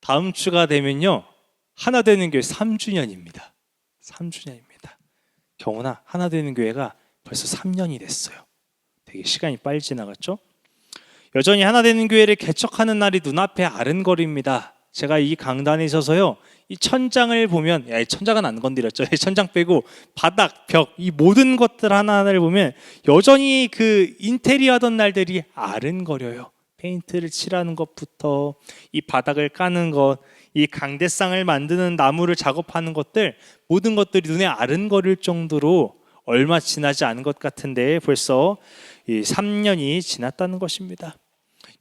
다음 주가 되면요. 하나 되는 교회 3주년입니다. 3주년입니다. 경우나 하나 되는 교회가 벌써 3년이 됐어요. 되게 시간이 빨리 지나갔죠? 여전히 하나 되는 교회를 개척하는 날이 눈앞에 아른거립니다. 제가 이 강단에 있어서요. 이 천장을 보면 야, 이 천장은 안 건드렸죠. 이 천장 빼고 바닥, 벽, 이 모든 것들 하나하나를 보면 여전히 그 인테리어 하던 날들이 아른거려요. 페인트를 칠하는 것부터 이 바닥을 까는 것, 이 강대상을 만드는 나무를 작업하는 것들 모든 것들이 눈에 아른거릴 정도로 얼마 지나지 않은 것 같은데 벌써 이 3년이 지났다는 것입니다.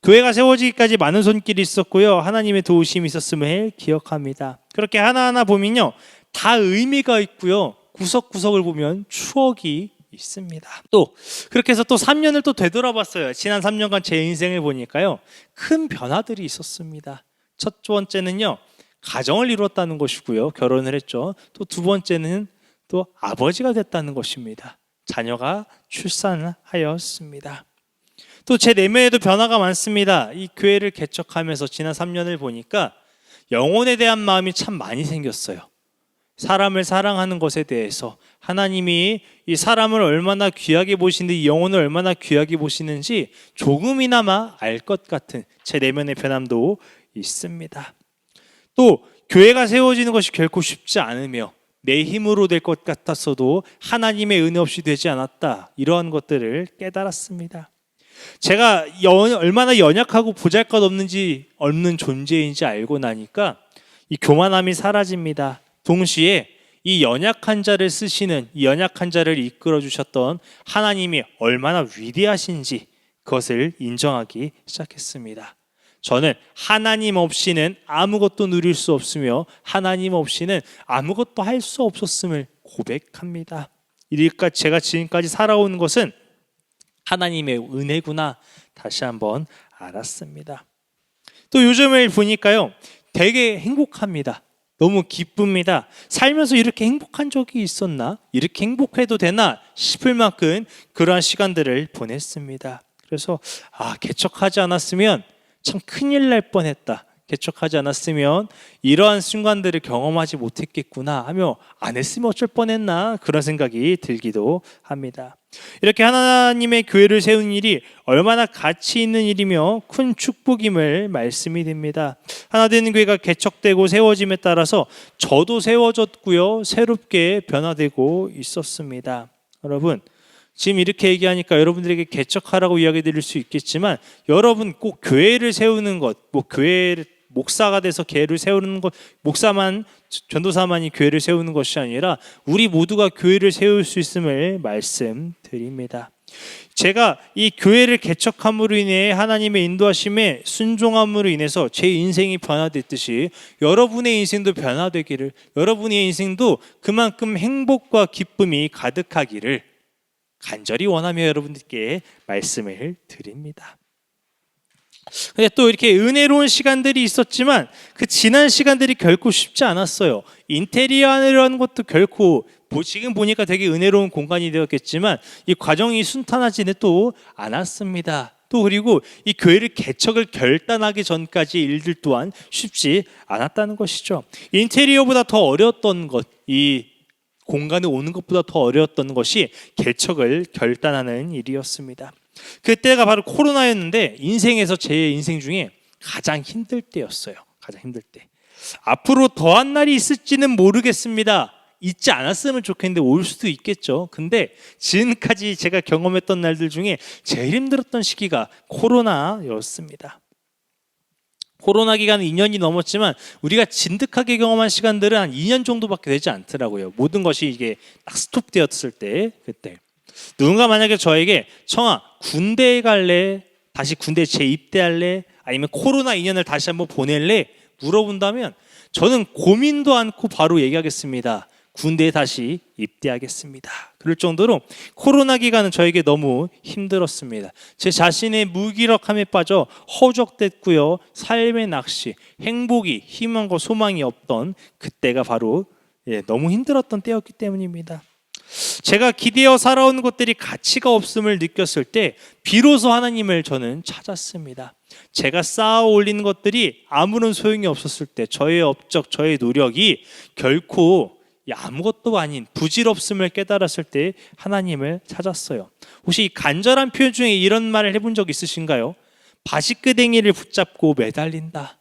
교회가 세워지기까지 많은 손길이 있었고요. 하나님의 도우심이 있었음을 기억합니다. 그렇게 하나하나 보면요. 다 의미가 있고요. 구석구석을 보면 추억이 있습니다. 또 그렇게 해서 또 3년을 또 되돌아봤어요. 지난 3년간 제 인생을 보니까요. 큰 변화들이 있었습니다. 첫 번째는요. 가정을 이뤘다는 것이고요. 결혼을 했죠. 또 두 번째는 또 아버지가 됐다는 것입니다. 자녀가 출산을 하였습니다. 또 제 내면에도 변화가 많습니다. 이 교회를 개척하면서 지난 3년을 보니까 영혼에 대한 마음이 참 많이 생겼어요. 사람을 사랑하는 것에 대해서 하나님이 이 사람을 얼마나 귀하게 보시는지 이 영혼을 얼마나 귀하게 보시는지 조금이나마 알 것 같은 제 내면의 변함도 있습니다. 또 교회가 세워지는 것이 결코 쉽지 않으며 내 힘으로 될 것 같았어도 하나님의 은혜 없이 되지 않았다. 이러한 것들을 깨달았습니다. 제가 연- 얼마나 연약하고 보잘것없는지 없는 존재인지 알고 나니까 이 교만함이 사라집니다. 동시에 이 연약한 자를 쓰시는 이 연약한 자를 이끌어 주셨던 하나님이 얼마나 위대하신지 그것을 인정하기 시작했습니다. 저는 하나님 없이는 아무것도 누릴 수 없으며 하나님 없이는 아무것도 할 수 없었음을 고백합니다. 이리까 제가 지금까지 살아온 것은 하나님의 은혜구나 다시 한번 알았습니다. 또 요즘을 보니까요, 되게 행복합니다. 너무 기쁩니다. 살면서 이렇게 행복한 적이 있었나? 이렇게 행복해도 되나? 싶을 만큼 그러한 시간들을 보냈습니다. 그래서 아 개척하지 않았으면 참 큰일 날 뻔했다. 개척하지 않았으면 이러한 순간들을 경험하지 못했겠구나 하며 안 했으면 어쩔 뻔했나 그런 생각이 들기도 합니다. 이렇게 하나님의 교회를 세운 일이 얼마나 가치 있는 일이며 큰 축복임을 말씀이 됩니다. 하나 되는 교회가 개척되고 세워짐에 따라서 저도 세워졌고요. 새롭게 변화되고 있었습니다. 여러분, 지금 이렇게 얘기하니까 여러분들에게 개척하라고 이야기 드릴 수 있겠지만 여러분 꼭 교회를 세우는 것, 뭐 교회를 목사가 돼서 교회를 세우는 것, 목사만 전도사만이 교회를 세우는 것이 아니라 우리 모두가 교회를 세울 수 있음을 말씀드립니다. 제가 이 교회를 개척함으로 인해 하나님의 인도하심에 순종함으로 인해서 제 인생이 변화됐듯이 여러분의 인생도 변화되기를 여러분의 인생도 그만큼 행복과 기쁨이 가득하기를 간절히 원하며 여러분들께 말씀을 드립니다. 근데 또 이렇게 은혜로운 시간들이 있었지만 그 지난 시간들이 결코 쉽지 않았어요. 인테리어라는 것도 결코 뭐 지금 보니까 되게 은혜로운 공간이 되었겠지만 이 과정이 순탄하지는 또 않았습니다. 또 그리고 이 교회를 개척을 결단하기 전까지 일들 또한 쉽지 않았다는 것이죠. 인테리어보다 더 어려웠던 것, 이 공간에 오는 것보다 더 어려웠던 것이 개척을 결단하는 일이었습니다. 그때가 바로 코로나였는데 인생에서 제 인생 중에 가장 힘들 때였어요. 가장 힘들 때. 앞으로 더한 날이 있을지는 모르겠습니다. 있지 않았으면 좋겠는데 올 수도 있겠죠. 근데 지금까지 제가 경험했던 날들 중에 제일 힘들었던 시기가 코로나였습니다. 코로나 기간은 2년이 넘었지만 우리가 진득하게 경험한 시간들은 한 2년 정도밖에 되지 않더라고요. 모든 것이 이게 딱 스톱되었을 때 그때 누군가 만약에 저에게 청아 군대에 갈래 다시 군대 재입대할래 아니면 코로나 2년을 다시 한번 보낼래 물어본다면 저는 고민도 않고 바로 얘기하겠습니다. 군대에 다시 입대하겠습니다. 그럴 정도로 코로나 기간은 저에게 너무 힘들었습니다. 제 자신의 무기력함에 빠져 허적됐고요. 삶의 낚시, 행복이 희망과 소망이 없던 그때가 바로 예, 너무 힘들었던 때였기 때문입니다. 제가 기대어 살아온 것들이 가치가 없음을 느꼈을 때 비로소 하나님을 저는 찾았습니다. 제가 쌓아 올린 것들이 아무런 소용이 없었을 때 저의 업적, 저의 노력이 결코 아무것도 아닌 부질없음을 깨달았을 때 하나님을 찾았어요. 혹시 이 간절한 표현 중에 이런 말을 해본 적 있으신가요? 바지끄댕이를 붙잡고 매달린다.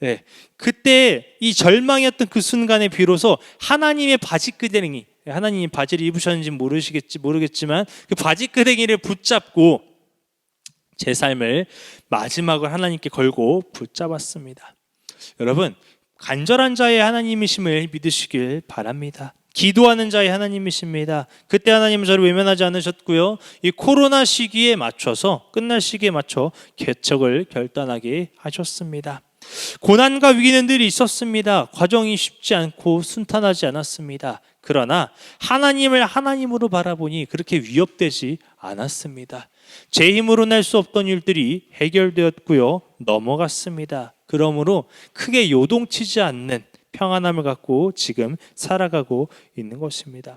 네. 그때 이 절망이었던 그 순간에 비로소 하나님의 바지끄댕이, 하나님이 바지를 입으셨는지 모르시겠지 모르겠지만 그 바지 끄댕이를 붙잡고 제 삶을 마지막을 하나님께 걸고 붙잡았습니다. 여러분 간절한 자의 하나님이심을 믿으시길 바랍니다. 기도하는 자의 하나님이십니다. 그때 하나님은 저를 외면하지 않으셨고요. 이 코로나 시기에 맞춰서 끝날 시기에 맞춰 개척을 결단하게 하셨습니다. 고난과 위기는 늘 있었습니다. 과정이 쉽지 않고 순탄하지 않았습니다. 그러나 하나님을 하나님으로 바라보니 그렇게 위협되지 않았습니다. 제 힘으로 낼 수 없던 일들이 해결되었고요. 넘어갔습니다. 그러므로 크게 요동치지 않는 평안함을 갖고 지금 살아가고 있는 것입니다.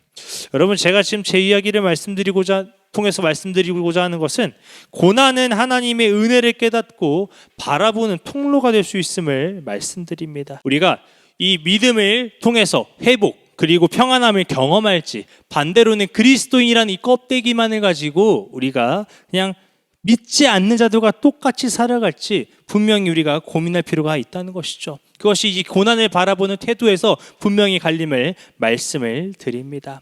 여러분 제가 지금 제 이야기를 말씀드리고자 통해서 말씀드리고자 하는 것은 고난은 하나님의 은혜를 깨닫고 바라보는 통로가 될 수 있음을 말씀드립니다. 우리가 이 믿음을 통해서 회복 그리고 평안함을 경험할지 반대로는 그리스도인이라는 이 껍데기만을 가지고 우리가 그냥 믿지 않는 자들과 똑같이 살아갈지 분명히 우리가 고민할 필요가 있다는 것이죠. 그것이 이 고난을 바라보는 태도에서 분명히 갈림을 말씀을 드립니다.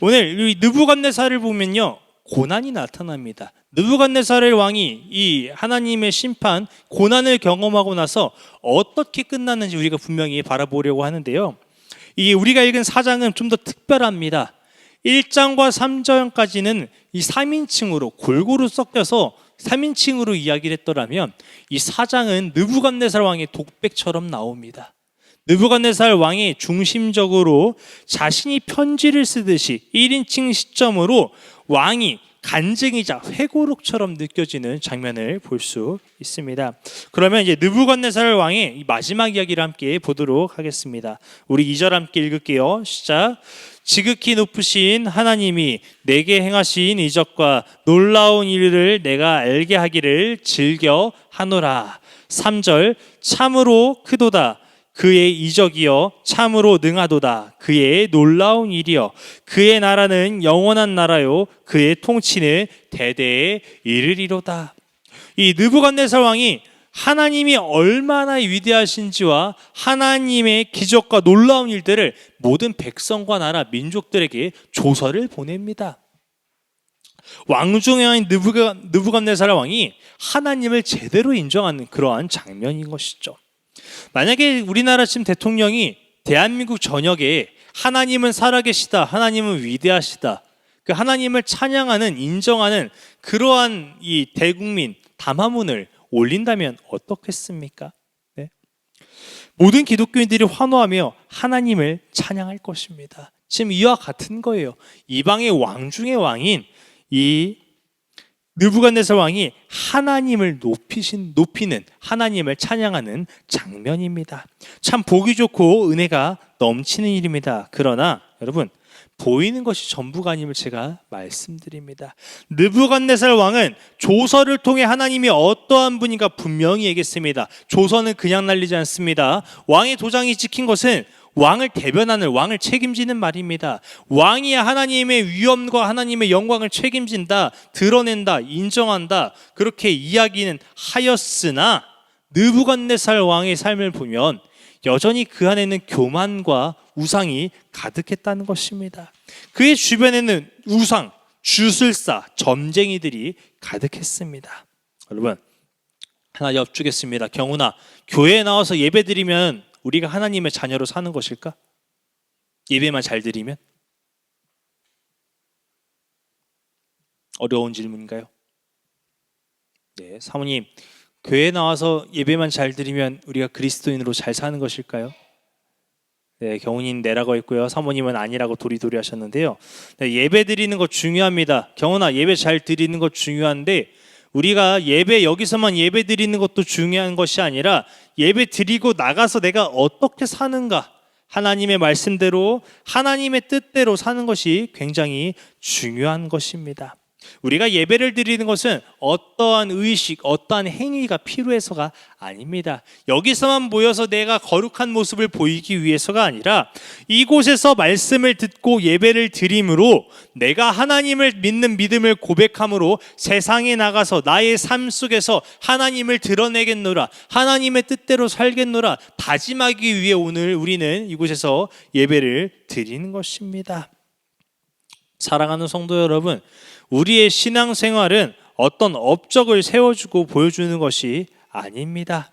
오늘 이 느부갓네살을 보면요. 고난이 나타납니다. 느부갓네살 왕이 이 하나님의 심판 고난을 경험하고 나서 어떻게 끝났는지 우리가 분명히 바라보려고 하는데요. 이 우리가 읽은 사장은 좀 더 특별합니다. 1장과 3장까지는 이 3인칭으로 골고루 섞여서 3인칭으로 이야기를 했더라면 이 4장은 느부갓네살 왕의 독백처럼 나옵니다. 느부갓네살 왕이 중심적으로 자신이 편지를 쓰듯이 1인칭 시점으로 왕이 간증이자 회고록처럼 느껴지는 장면을 볼 수 있습니다. 그러면 이제 느부갓네살 왕의 마지막 이야기를 함께 보도록 하겠습니다. 우리 2절 함께 읽을게요. 시작. 지극히 높으신 하나님이 내게 행하신 이적과 놀라운 일을 내가 알게 하기를 즐겨 하노라. 3절 참으로 크도다. 그의 이적이여 참으로 능하도다. 그의 놀라운 일이여 그의 나라는 영원한 나라요 그의 통치는 대대에 이르리로다. 이 느부갓네살 왕이 하나님이 얼마나 위대하신지와 하나님의 기적과 놀라운 일들을 모든 백성과 나라 민족들에게 조서를 보냅니다. 왕 중의 왕인 느부갓, 느부갓네살 왕이 하나님을 제대로 인정하는 그러한 장면인 것이죠. 만약에 우리나라 지금 대통령이 대한민국 전역에 하나님은 살아계시다, 하나님은 위대하시다, 그 하나님을 찬양하는 인정하는 그러한 이 대국민 담화문을 올린다면 어떻겠습니까? 네? 모든 기독교인들이 환호하며 하나님을 찬양할 것입니다. 지금 이와 같은 거예요. 이방의 왕 중의 왕인 이 느부갓네살 왕이 하나님을 높이신 높이는 하나님을 찬양하는 장면입니다. 참 보기 좋고 은혜가 넘치는 일입니다. 그러나 여러분 보이는 것이 전부가 아님을 제가 말씀드립니다. 느부갓네살 왕은 조서를 통해 하나님이 어떠한 분인가 분명히 얘기했습니다. 조서는 그냥 날리지 않습니다. 왕의 도장이 찍힌 것은 왕을 대변하는 왕을 책임지는 말입니다. 왕이 하나님의 위엄과 하나님의 영광을 책임진다, 드러낸다, 인정한다. 그렇게 이야기는 하였으나 느부갓네살 왕의 삶을 보면 여전히 그 안에는 교만과 우상이 가득했다는 것입니다. 그의 주변에는 우상, 주술사, 점쟁이들이 가득했습니다. 여러분 하나 엽주겠습니다. 경훈아, 교회에 나와서 예배드리면 우리가 하나님의 자녀로 사는 것일까? 예배만 잘 드리면? 어려운 질문인가요? 네, 사모님, 교회에 나와서 예배만 잘 드리면 우리가 그리스도인으로 잘 사는 것일까요? 네, 경훈이는 네라고 했고요. 사모님은 아니라고 도리도리 하셨는데요. 네, 예배 드리는 거 중요합니다. 경훈아, 예배 잘 드리는 거 중요한데 우리가 예배 여기서만 예배 드리는 것도 중요한 것이 아니라 예배 드리고 나가서 내가 어떻게 사는가 하나님의 말씀대로 하나님의 뜻대로 사는 것이 굉장히 중요한 것입니다. 우리가 예배를 드리는 것은 어떠한 의식, 어떠한 행위가 필요해서가 아닙니다. 여기서만 모여서 내가 거룩한 모습을 보이기 위해서가 아니라 이곳에서 말씀을 듣고 예배를 드림으로 내가 하나님을 믿는 믿음을 고백함으로 세상에 나가서 나의 삶 속에서 하나님을 드러내겠노라, 하나님의 뜻대로 살겠노라 다짐하기 위해 오늘 우리는 이곳에서 예배를 드리는 것입니다. 사랑하는 성도 여러분, 우리의 신앙 생활은 어떤 업적을 세워주고 보여주는 것이 아닙니다.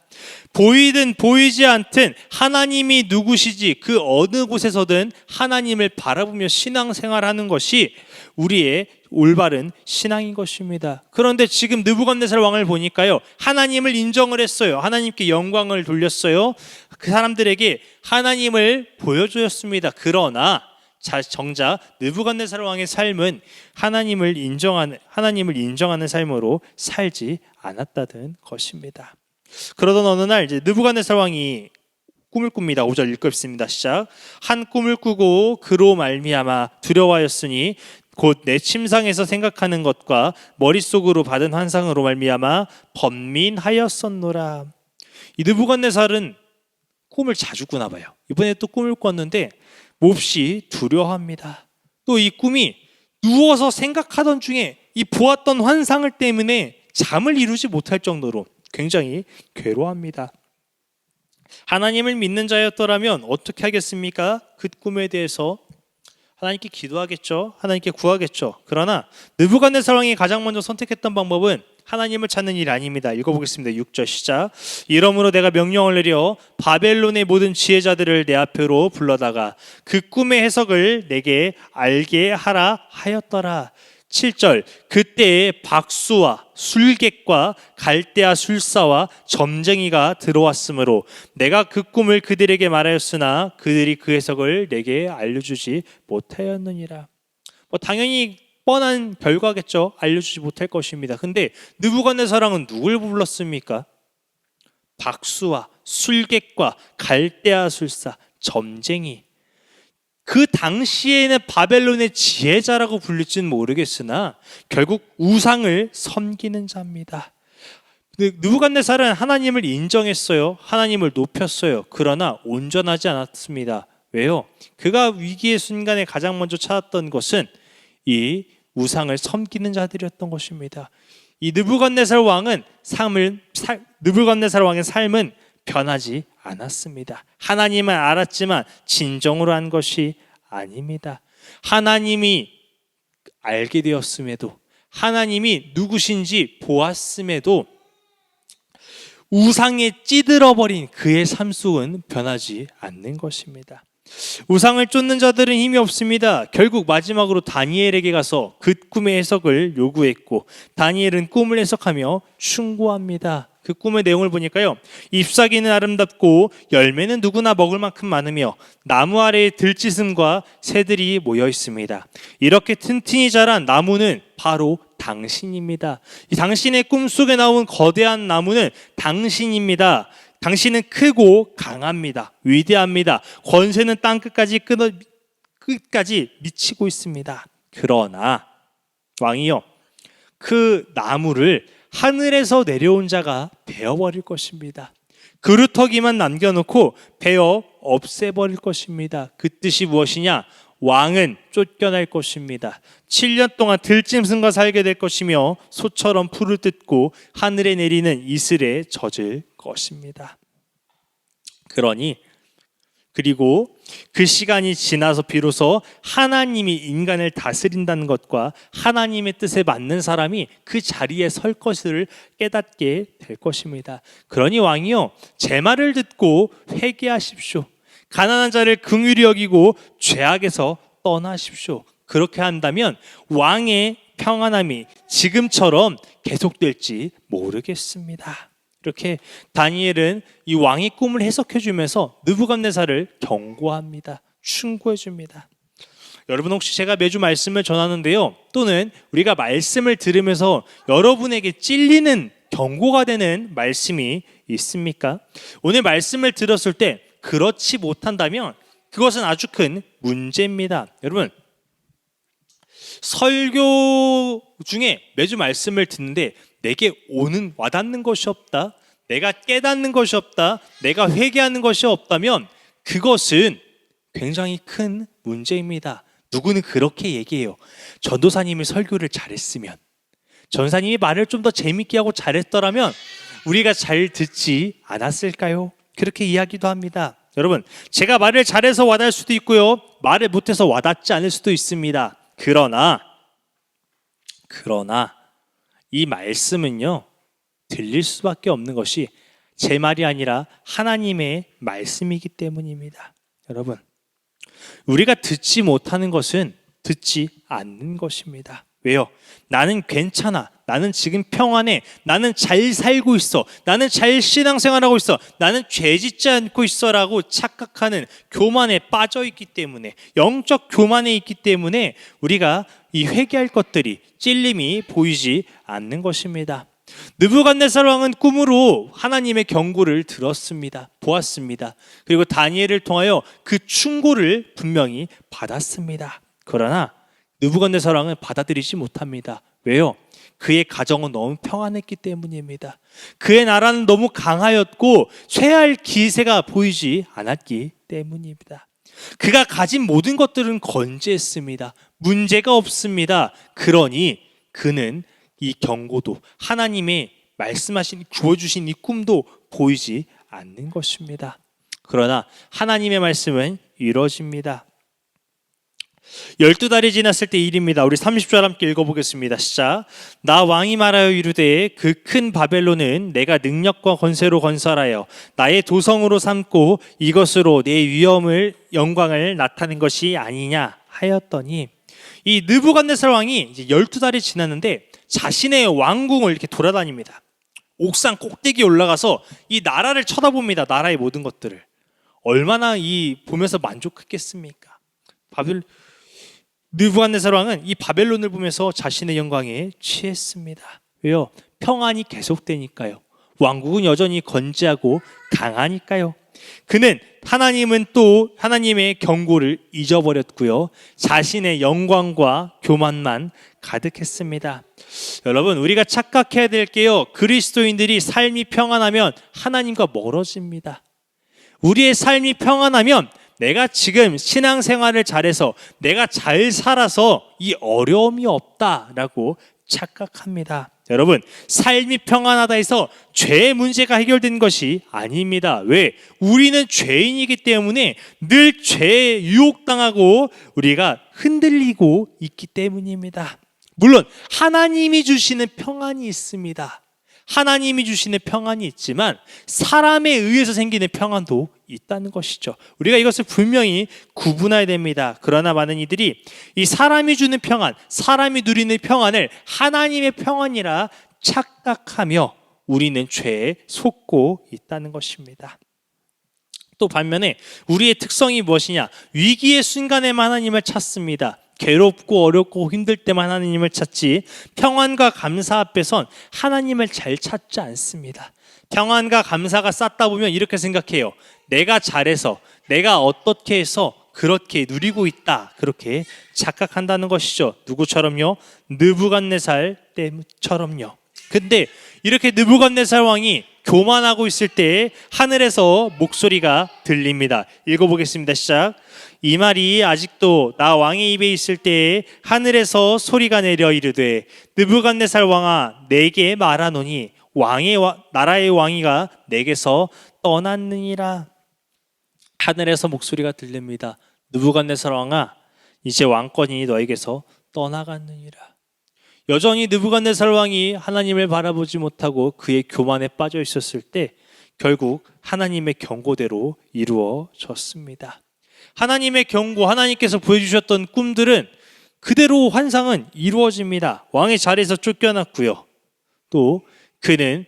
보이든 보이지 않든 하나님이 누구시지 그 어느 곳에서든 하나님을 바라보며 신앙 생활하는 것이 우리의 올바른 신앙인 것입니다. 그런데 지금 느부갓네살 왕을 보니까요. 하나님을 인정을 했어요. 하나님께 영광을 돌렸어요. 그 사람들에게 하나님을 보여주었습니다. 그러나 자 정작 느부갓네살 왕의 삶은 하나님을 인정하는 하나님을 인정하는 삶으로 살지 않았다는 것입니다. 그러던 어느 날 이제 느부갓네살 왕이 꿈을 꿉니다. 5절 읽겠습니다. 시작. 한 꿈을 꾸고 그로 말미암아 두려워하였으니 곧 내 침상에서 생각하는 것과 머릿속으로 받은 환상으로 말미암아 번민하였었노라. 이 느부갓네살은 꿈을 자주 꾸나 봐요. 이번에 또 꿈을 꿨는데 몹시 두려워합니다. 또 이 꿈이 누워서 생각하던 중에 이 보았던 환상을 때문에 잠을 이루지 못할 정도로 굉장히 괴로워합니다. 하나님을 믿는 자였더라면 어떻게 하겠습니까? 그 꿈에 대해서 하나님께 기도하겠죠. 하나님께 구하겠죠. 그러나 느부갓네살 왕이 가장 먼저 선택했던 방법은 하나님을 찾는 일이 아닙니다. 읽어보겠습니다. 6절 시작. 이러므로 내가 명령을 내려 바벨론의 모든 지혜자들을 내 앞으로 불러다가 그 꿈의 해석을 내게 알게 하라 하였더라. 7절 그때에 박수와 술객과 갈대아 술사와 점쟁이가 들어왔으므로 내가 그 꿈을 그들에게 말하였으나 그들이 그 해석을 내게 알려주지 못하였느니라. 뭐 당연히 뻔한 결과겠죠. 알려주지 못할 것입니다. 근데 느부갓네살왕은 누굴 불렀습니까? 박수와 술객과 갈대아 술사, 점쟁이. 그 당시에는 바벨론의 지혜자라고 불릴지는 모르겠으나 결국 우상을 섬기는 자입니다. 느부갓네살은 하나님을 인정했어요. 하나님을 높였어요. 그러나 온전하지 않았습니다. 왜요? 그가 위기의 순간에 가장 먼저 찾았던 것은 이 우상을 섬기는 자들이었던 것입니다. 이 느부갓네살 왕은 삶을 느부갓네살 왕의 삶은 변하지 않았습니다. 하나님을 알았지만 진정으로 한 것이 아닙니다. 하나님이 알게 되었음에도 하나님이 누구신지 보았음에도 우상에 찌들어 버린 그의 삶 속은 변하지 않는 것입니다. 우상을 쫓는 자들은 힘이 없습니다. 결국 마지막으로 다니엘에게 가서 그 꿈의 해석을 요구했고 다니엘은 꿈을 해석하며 충고합니다. 그 꿈의 내용을 보니까요. 잎사귀는 아름답고 열매는 누구나 먹을 만큼 많으며 나무 아래에 들짐승과 새들이 모여 있습니다. 이렇게 튼튼히 자란 나무는 바로 당신입니다. 이 당신의 꿈속에 나온 거대한 나무는 당신입니다. 당신은 크고 강합니다. 위대합니다. 권세는 땅 끝까지 끊어 끝까지 미치고 있습니다. 그러나 왕이요. 그 나무를 하늘에서 내려온 자가 베어버릴 것입니다. 그루터기만 남겨놓고 베어 없애버릴 것입니다. 그 뜻이 무엇이냐? 왕은 쫓겨날 것입니다. 7년 동안 들짐승과 살게 될 것이며 소처럼 풀을 뜯고 하늘에 내리는 이슬에 젖을 것입니다. 그러니 그리고 그 시간이 지나서 비로소 하나님이 인간을 다스린다는 것과 하나님의 뜻에 맞는 사람이 그 자리에 설 것을 깨닫게 될 것입니다. 그러니 왕이요, 제 말을 듣고 회개하십시오. 가난한 자를 긍휼히 여기고 죄악에서 떠나십시오. 그렇게 한다면 왕의 평안함이 지금처럼 계속될지 모르겠습니다. 이렇게 다니엘은 이 왕의 꿈을 해석해 주면서 느부갓네살을 경고합니다. 충고해 줍니다. 여러분 혹시 제가 매주 말씀을 전하는데요. 또는 우리가 말씀을 들으면서 여러분에게 찔리는 경고가 되는 말씀이 있습니까? 오늘 말씀을 들었을 때 그렇지 못한다면 그것은 아주 큰 문제입니다. 여러분 설교 중에 매주 말씀을 듣는데 내게 오는 와닿는 것이 없다. 내가 깨닫는 것이 없다. 내가 회개하는 것이 없다면 그것은 굉장히 큰 문제입니다. 누구는 그렇게 얘기해요. 전도사님이 설교를 잘했으면 전사님이 말을 좀 더 재밌게 하고 잘했더라면 우리가 잘 듣지 않았을까요? 그렇게 이야기도 합니다. 여러분, 제가 말을 잘해서 와닿을 수도 있고요. 말을 못해서 와닿지 않을 수도 있습니다. 그러나, 그러나, 이 말씀은요, 들릴 수밖에 없는 것이 제 말이 아니라 하나님의 말씀이기 때문입니다. 여러분, 우리가 듣지 못하는 것은 듣지 않는 것입니다. 왜요? 나는 괜찮아. 나는 지금 평안해. 나는 잘 살고 있어. 나는 잘 신앙생활하고 있어. 나는 죄 짓지 않고 있어라고 착각하는 교만에 빠져 있기 때문에 영적 교만에 있기 때문에 우리가 이 회개할 것들이 찔림이 보이지 않는 것입니다. 느부갓네살 왕은 꿈으로 하나님의 경고를 들었습니다. 보았습니다. 그리고 다니엘을 통하여 그 충고를 분명히 받았습니다. 그러나 느부갓네살 왕은 받아들이지 못합니다. 왜요? 그의 가정은 너무 평안했기 때문입니다. 그의 나라는 너무 강하였고 쇠할 기세가 보이지 않았기 때문입니다. 그가 가진 모든 것들은 건재했습니다. 문제가 없습니다. 그러니 그는 이 경고도 하나님의 말씀하신 주어주신 이 꿈도 보이지 않는 것입니다. 그러나 하나님의 말씀은 이루어집니다. 열두 달이 지났을 때 일입니다. 우리 30절 함께 읽어보겠습니다. 시작. 나 왕이 말하여 이르되 그 큰 바벨론은 내가 능력과 권세로 건설하여 나의 도성으로 삼고 이것으로 내 위엄을 영광을 나타낸 것이 아니냐 하였더니 이 느부갓네살 왕이 이제 열두 달이 지났는데 자신의 왕궁을 이렇게 돌아다닙니다. 옥상 꼭대기에 올라가서 이 나라를 쳐다봅니다. 나라의 모든 것들을 얼마나 이 보면서 만족했겠습니까? 바벨 느부갓네살 왕은 이 바벨론을 보면서 자신의 영광에 취했습니다. 왜요? 평안이 계속되니까요. 왕국은 여전히 건재하고 강하니까요. 그는 하나님은 또 하나님의 경고를 잊어버렸고요. 자신의 영광과 교만만 가득했습니다. 여러분, 우리가 착각해야 될 게요. 그리스도인들이 삶이 평안하면 하나님과 멀어집니다. 우리의 삶이 평안하면 내가 지금 신앙생활을 잘해서 내가 잘 살아서 이 어려움이 없다라고 착각합니다. 여러분, 삶이 평안하다 해서 죄의 문제가 해결된 것이 아닙니다. 왜? 우리는 죄인이기 때문에 늘 죄에 유혹당하고 우리가 흔들리고 있기 때문입니다. 물론 하나님이 주시는 평안이 있습니다. 하나님이 주시는 평안이 있지만 사람에 의해서 생기는 평안도 있다는 것이죠. 우리가 이것을 분명히 구분해야 됩니다. 그러나 많은 이들이 이 사람이 주는 평안, 사람이 누리는 평안을 하나님의 평안이라 착각하며 우리는 죄에 속고 있다는 것입니다. 또 반면에 우리의 특성이 무엇이냐? 위기의 순간에만 하나님을 찾습니다. 괴롭고 어렵고 힘들 때만 하나님을 찾지 평안과 감사 앞에선 하나님을 잘 찾지 않습니다. 평안과 감사가 쌓다 보면 이렇게 생각해요. 내가 잘해서 내가 어떻게 해서 그렇게 누리고 있다. 그렇게 착각한다는 것이죠. 누구처럼요? 느부갓네살 때처럼요. 근데 이렇게 느부갓네살 왕이 교만하고 있을 때 하늘에서 목소리가 들립니다. 읽어보겠습니다. 시작. 이 말이 아직도 나 왕의 입에 있을 때에 하늘에서 소리가 내려 이르되 느부갓네살 왕아 내게 말하노니 왕의 와, 나라의 왕이가 내게서 떠났느니라 하늘에서 목소리가 들립니다. 느부갓네살 왕아 이제 왕권이 너에게서 떠나갔느니라. 여전히 느부갓네살 왕이 하나님을 바라보지 못하고 그의 교만에 빠져 있었을 때 결국 하나님의 경고대로 이루어졌습니다. 하나님의 경고, 하나님께서 보여주셨던 꿈들은 그대로 환상은 이루어집니다. 왕의 자리에서 쫓겨났고요. 또 그는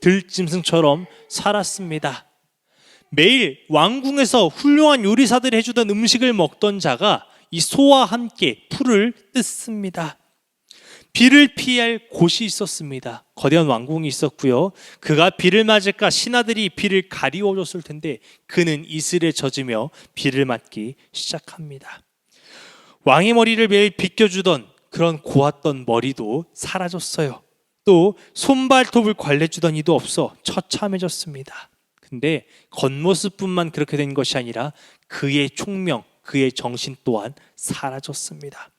들짐승처럼 살았습니다. 매일 왕궁에서 훌륭한 요리사들이 해주던 음식을 먹던 자가 이 소와 함께 풀을 뜯습니다. 비를 피할 곳이 있었습니다. 거대한 왕궁이 있었고요. 그가 비를 맞을까 신하들이 비를 가리워 줬을 텐데 그는 이슬에 젖으며 비를 맞기 시작합니다. 왕의 머리를 매일 빗겨주던 그런 고왔던 머리도 사라졌어요. 또 손발톱을 관리해주던 이도 없어 처참해졌습니다. 근데 겉모습뿐만 그렇게 된 것이 아니라 그의 총명, 그의 정신 또한 사라졌습니다.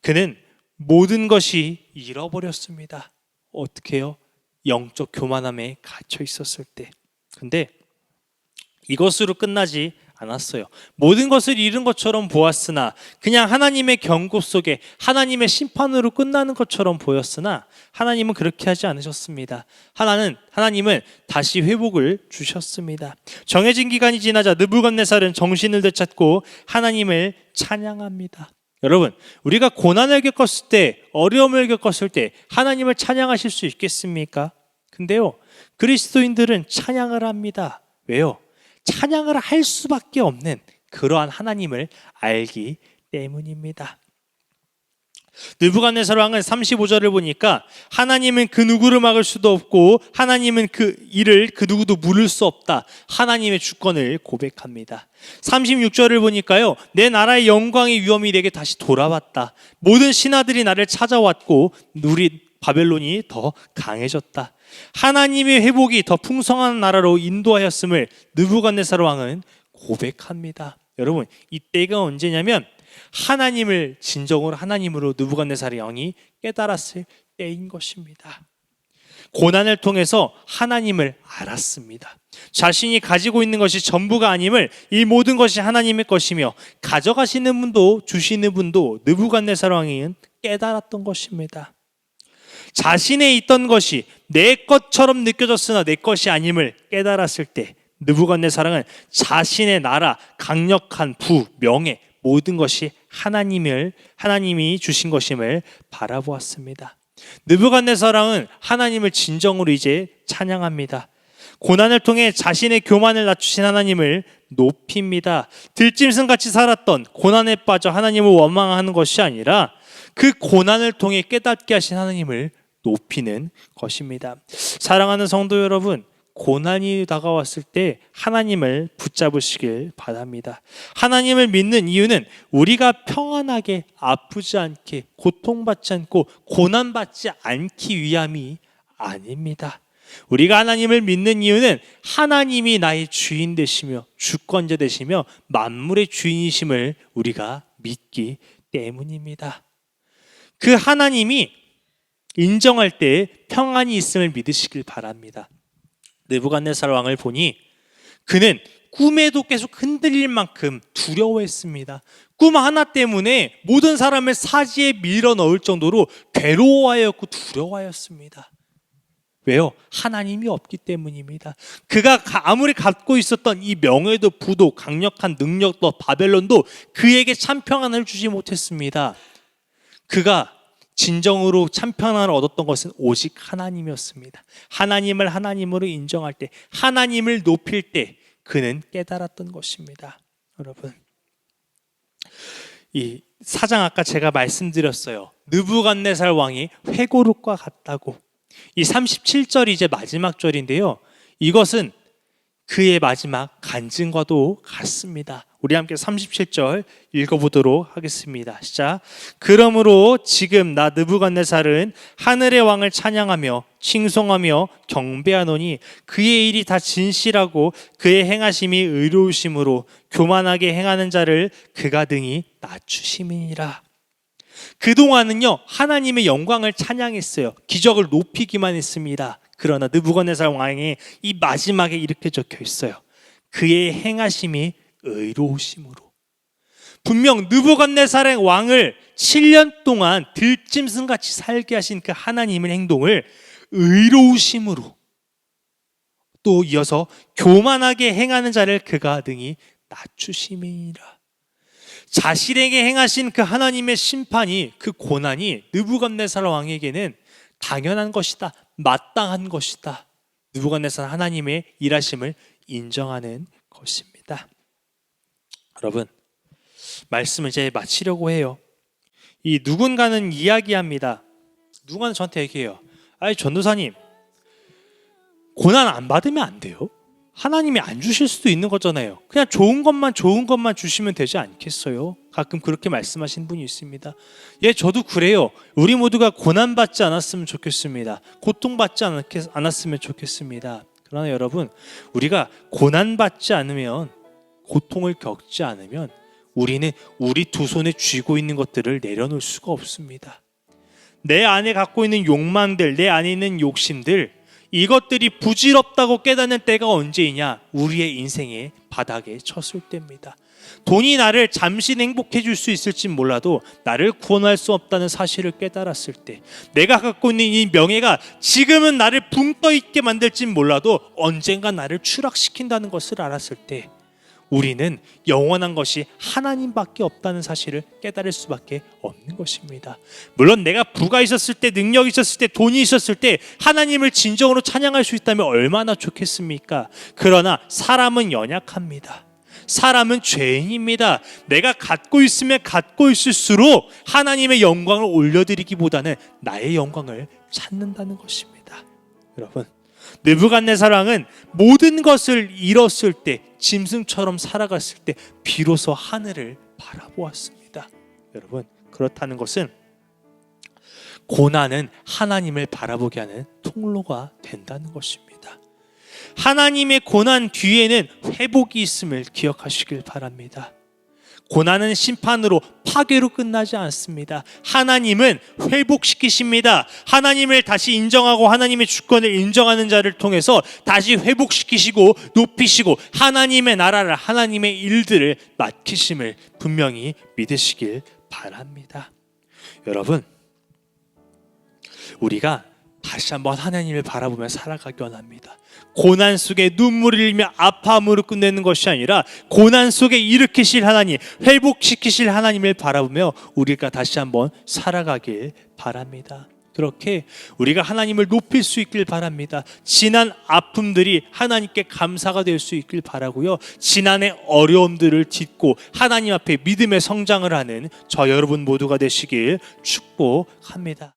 그는 모든 것이 잃어버렸습니다. 어떻게요? 영적 교만함에 갇혀 있었을 때. 근데 이것으로 끝나지 않았어요. 모든 것을 잃은 것처럼 보았으나 그냥 하나님의 경고 속에 하나님의 심판으로 끝나는 것처럼 보였으나 하나님은 그렇게 하지 않으셨습니다. 하나는 하나님은 다시 회복을 주셨습니다. 정해진 기간이 지나자 느부갓네살은 정신을 되찾고 하나님을 찬양합니다. 여러분, 우리가 고난을 겪었을 때, 어려움을 겪었을 때 하나님을 찬양하실 수 있겠습니까? 근데요, 그리스도인들은 찬양을 합니다. 왜요? 찬양을 할 수밖에 없는 그러한 하나님을 알기 때문입니다. 느부갓네살 왕은 35절을 보니까 하나님은 그 누구를 막을 수도 없고 하나님은 그 일을 그 누구도 물을 수 없다. 하나님의 주권을 고백합니다. 36절을 보니까요. 내 나라의 영광의 위엄이 내게 다시 돌아왔다. 모든 신하들이 나를 찾아왔고 우리 바벨론이 더 강해졌다. 하나님의 회복이 더 풍성한 나라로 인도하였음을 느부갓네살 왕은 고백합니다. 여러분, 이때가 언제냐면 하나님을 진정으로 하나님으로 느부갓네살의 왕이 깨달았을 때인 것입니다. 고난을 통해서 하나님을 알았습니다. 자신이 가지고 있는 것이 전부가 아님을 이 모든 것이 하나님의 것이며 가져가시는 분도 주시는 분도 느부갓네살 왕은 깨달았던 것입니다. 자신에 있던 것이 내 것처럼 느껴졌으나 내 것이 아님을 깨달았을 때 느부갓네살은 자신의 나라, 강력한 부, 명예 모든 것이 하나님을 하나님이 주신 것임을 바라보았습니다. 느부갓네살은 하나님을 진정으로 이제 찬양합니다. 고난을 통해 자신의 교만을 낮추신 하나님을 높입니다. 들짐승 같이 살았던 고난에 빠져 하나님을 원망하는 것이 아니라 그 고난을 통해 깨닫게 하신 하나님을 높이는 것입니다. 사랑하는 성도 여러분, 고난이 다가왔을 때 하나님을 붙잡으시길 바랍니다. 하나님을 믿는 이유는 우리가 평안하게 아프지 않게 고통받지 않고 고난받지 않기 위함이 아닙니다. 우리가 하나님을 믿는 이유는 하나님이 나의 주인 되시며 주권자 되시며 만물의 주인이심을 우리가 믿기 때문입니다. 그 하나님이 인정할 때 평안이 있음을 믿으시길 바랍니다. 느부갓네살 왕을 보니 그는 꿈에도 계속 흔들릴 만큼 두려워했습니다. 꿈 하나 때문에 모든 사람을 사지에 밀어 넣을 정도로 괴로워하였고 두려워하였습니다. 왜요? 하나님이 없기 때문입니다. 그가 아무리 갖고 있었던 이 명예도 부도 강력한 능력도 바벨론도 그에게 참 평안을 주지 못했습니다. 그가 진정으로 참 평안을 얻었던 것은 오직 하나님이었습니다. 하나님을 하나님으로 인정할 때, 하나님을 높일 때 그는 깨달았던 것입니다. 여러분. 이 사장 아까 제가 말씀드렸어요. 느부갓네살 왕이 회고록과 같다고. 이 37절이 이제 마지막 절인데요. 이것은 그의 마지막 간증과도 같습니다. 우리 함께 37절 읽어보도록 하겠습니다. 시작. 그러므로 지금 나 느부갓네살은 하늘의 왕을 찬양하며 칭송하며 경배하노니 그의 일이 다 진실하고 그의 행하심이 의로우심으로 교만하게 행하는 자를 그가 등이 낮추심이니라. 그동안은요 하나님의 영광을 찬양했어요. 기적을 높이기만 했습니다. 그러나 느부갓네살 왕의 이 마지막에 이렇게 적혀 있어요. 그의 행하심이 의로우심으로. 분명 느부갓네살의 왕을 7년 동안 들짐승 같이 살게 하신 그 하나님의 행동을 의로우심으로 또 이어서 교만하게 행하는 자를 그가 등이 낮추심이라. 자신에게 행하신 그 하나님의 심판이 그 고난이 느부갓네살 왕에게는 당연한 것이다. 마땅한 것이다. 누부갓네살 하나님의 일하심을 인정하는 것입니다. 여러분, 말씀을 이제 마치려고 해요. 이 누군가는 이야기합니다. 누가 저한테 얘기해요. 아이 전도사님 고난 안 받으면 안 돼요? 하나님이 안 주실 수도 있는 거잖아요. 그냥 좋은 것만 좋은 것만 주시면 되지 않겠어요? 가끔 그렇게 말씀하신 분이 있습니다. 예, 저도 그래요. 우리 모두가 고난 받지 않았으면 좋겠습니다. 고통 받지 않았- 않았으면 좋겠습니다. 그러나 여러분, 우리가 고난 받지 않으면 고통을 겪지 않으면 우리는 우리 두 손에 쥐고 있는 것들을 내려놓을 수가 없습니다. 내 안에 갖고 있는 욕망들, 내 안에 있는 욕심들, 이것들이 부질없다고 깨닫는 때가 언제이냐? 우리의 인생의 바닥에 쳤을 때입니다. 돈이 나를 잠시 행복해 줄 수 있을지 몰라도 나를 구원할 수 없다는 사실을 깨달았을 때 내가 갖고 있는 이 명예가 지금은 나를 붕 떠 있게 만들지 몰라도 언젠가 나를 추락시킨다는 것을 알았을 때 우리는 영원한 것이 하나님밖에 없다는 사실을 깨달을 수밖에 없는 것입니다. 물론 내가 부가 있었을 때, 능력이 있었을 때, 돈이 있었을 때 하나님을 진정으로 찬양할 수 있다면 얼마나 좋겠습니까? 그러나 사람은 연약합니다. 사람은 죄인입니다. 내가 갖고 있으면 갖고 있을수록 하나님의 영광을 올려드리기보다는 나의 영광을 찾는다는 것입니다. 여러분, 느부갓네살왕은 모든 것을 잃었을 때 짐승처럼 살아갔을 때 비로소 하늘을 바라보았습니다. 여러분 그렇다는 것은 고난은 하나님을 바라보게 하는 통로가 된다는 것입니다. 하나님의 고난 뒤에는 회복이 있음을 기억하시길 바랍니다. 고난은 심판으로 파괴로 끝나지 않습니다. 하나님은 회복시키십니다. 하나님을 다시 인정하고 하나님의 주권을 인정하는 자를 통해서 다시 회복시키시고 높이시고 하나님의 나라를 하나님의 일들을 맡기심을 분명히 믿으시길 바랍니다. 여러분 우리가 다시 한번 하나님을 바라보며 살아가기 원합니다. 고난 속에 눈물을 흘리며 아파함으로 끝내는 것이 아니라 고난 속에 일으키실 하나님, 회복시키실 하나님을 바라보며 우리가 다시 한번 살아가길 바랍니다. 그렇게 우리가 하나님을 높일 수 있길 바랍니다. 지난 아픔들이 하나님께 감사가 될 수 있길 바라고요. 지난의 어려움들을 딛고 하나님 앞에 믿음의 성장을 하는 저 여러분 모두가 되시길 축복합니다.